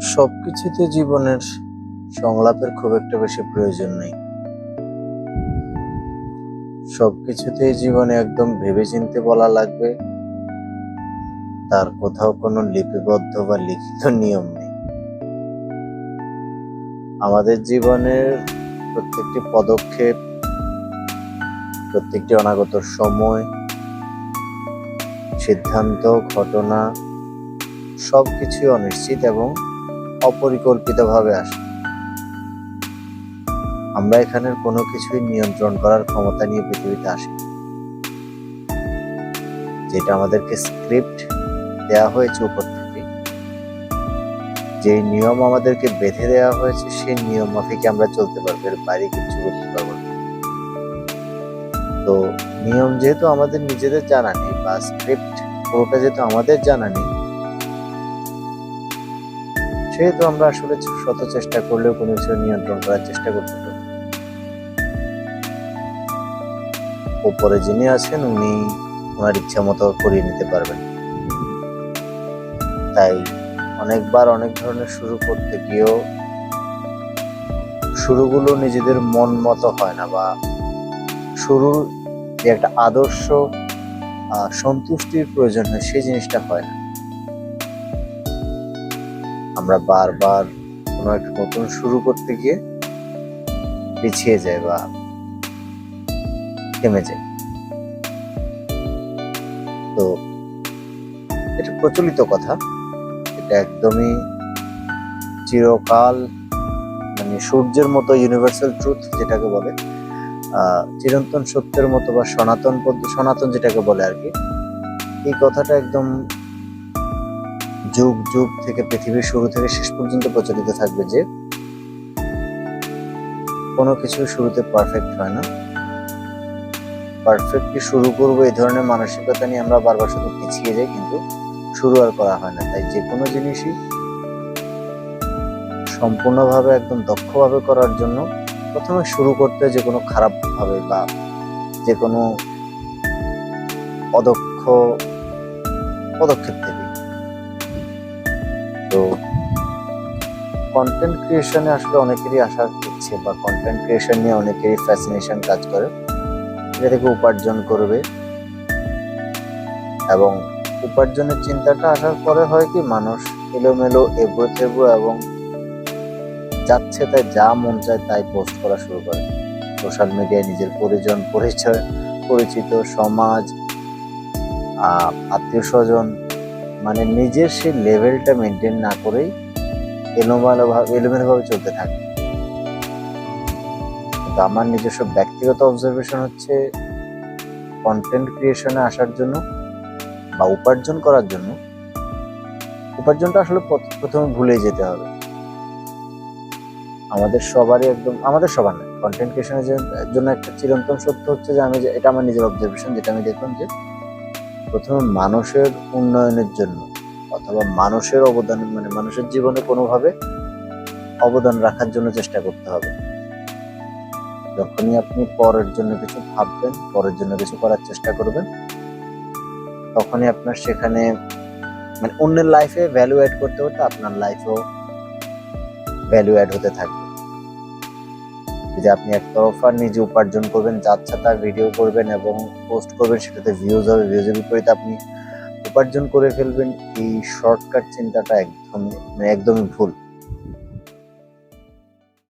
সবকিছুতে জীবনের সংলাপের খুব একটা বেশি প্রয়োজন নেই। সবকিছুতেই জীবনে একদম ভেবেচিন্তে বলা লাগবে, তার কোথাও কোনো লিপিবদ্ধ বা লিখিত নিয়ম নেই। আমাদের জীবনের প্রত্যেকটি পদক্ষেপ, প্রত্যেকটি অনাগত সময়, সিদ্ধান্ত, ঘটনা, সবকিছুই অনিশ্চিত এবং অপরিকল্পিতভাবে আসে। আমরা এখানের কোনো কিছুই নিয়ন্ত্রণ করার ক্ষমতা নিয়ে পৃথিবীতে আসি যেটা আমাদেরকে স্ক্রিপ্ট দেয়া হয়েছে উপর থেকে যে নিয়ম আমাদেরকে বেঁধে দেওয়া হয়েছে, সেই নিয়ম মাফিকে আমরা চলতে পারব, এর বাইরে কিছু করতে পারব তো নিয়ম যেহেতু আমাদের নিজেদের জানা নেই, বা স্ক্রিপ্ট পুরোটা যেহেতু আমাদের জানা নেই সেহেতু আমরা আসলে শত চেষ্টা করলেও কোনো কিছু নিয়ন্ত্রণ করার চেষ্টা করতে পারি। উপরে যিনি আছেন, উনি ওনার ইচ্ছা মতো করিয়ে নিতে পারবেন তাই অনেকবার অনেক ধরনের শুরু করতে গিয়েও শুরুগুলো নিজেদের মন মতো হয় না বা শুরুর যে একটা আদর্শ সন্তুষ্টির প্রয়োজন হয়, সেই জিনিসটা হয় না আমরা বারবার কোনো একটা নতুন শুরু করতে গিয়ে পিছিয়ে যাই বা থেমে যাই। তো এটা প্রচলিত কথা। এটা একদমই চিরকাল মানে সূর্যের মতো ইউনিভার্সাল ট্রুথ যেটাকে বলে চিরন্তন সত্যের মতো বা সনাতন সনাতন যেটাকে বলে আর কি, এই কথাটা একদম যুগ যুগ থেকে পৃথিবীর শুরু থেকে শেষ পর্যন্ত প্রচলিত থাকবে যে কোনো কিছু শুরুতে পারফেক্ট হয় না। পারফেক্টলি শুরু করব এই ধরনের মানসিকতা নিয়ে আমরা বারবার শুধু পিছিয়ে যাই, কিন্তু শুরু আর করা হয় না। তাই যে কোনো জিনিসই সম্পূর্ণভাবে একদম দক্ষভাবে করার জন্য প্রথমে শুরু করতে যে কোনো খারাপ ভাবে বা যে কোনো অদক্ষ পদক্ষেপ থেকে। তো কন্টেন্ট ক্রিয়েশনে আসলে অনেকেরই আশা করছে বা কন্টেন্ট ক্রিয়েশন নিয়ে অনেকেরই ফ্যাসিনেশন কাজ করে। এটা থেকে উপার্জন করবে। এবং উপার্জনের চিন্তাটা আসার পরে হয় কি, মানুষ এলোমেলো এবড়ো থেবড়ো এবং যাচ্ছে তাই যা মন চায় তাই পোস্ট করা শুরু করে। সোশ্যাল মিডিয়ায় নিজের পরিজন, পরিচয়, পরিচিত সমাজ আত্মীয় স্বজন মানে নিজের সেই লেভেলটা মেনটেন না করেই এলোমেলো ভাবে এলোমেলো ভাবে চলতে থাকে। কিন্তু আমার নিজস্ব ব্যক্তিগত অবজারভেশন হচ্ছে কন্টেন্ট ক্রিয়েশনে আসার জন্য বা উপার্জন করার জন্য উপার্জনটা আসলে প্রথ- প্রথমে ভুলে যেতে হবে। আমাদের সবারই একদম, আমাদের সবার না। কন্টেন্ট ক্রিয়েশনের জন্য একটা চিরন্তন সত্য হচ্ছে যে আমি এটা আমার নিজের অবজারভেশন যেটা আমি দেখলাম যে প্রথমে মানুষের উন্নয়নের জন্য অথবা মানুষের অবদান মানে মানুষের জীবনে কোনোভাবে অবদান রাখার জন্য চেষ্টা করতে হবে। যখনই আপনি পরের জন্য কিছু ভাববেন, পরের জন্য কিছু করার চেষ্টা করবেন, তখনই আপনার সেখানে মানে অন্যের লাইফে ভ্যালু অ্যাড করতে করতে আপনার লাইফেও ভ্যালু অ্যাড হতে থাকবে। যদি আপনি এক তরফা নিজে উপার্জন করবেন যাচ্ছা তার ভিডিও করবেন এবং পোস্ট করবেন, সেটাতে ভিউজ হবে। ভিউজের বিপরীতে আপনি উপার্জন করে ফেলবেন, এই শর্টকাট চিন্তাটা একদম মানে একদমই ভুল।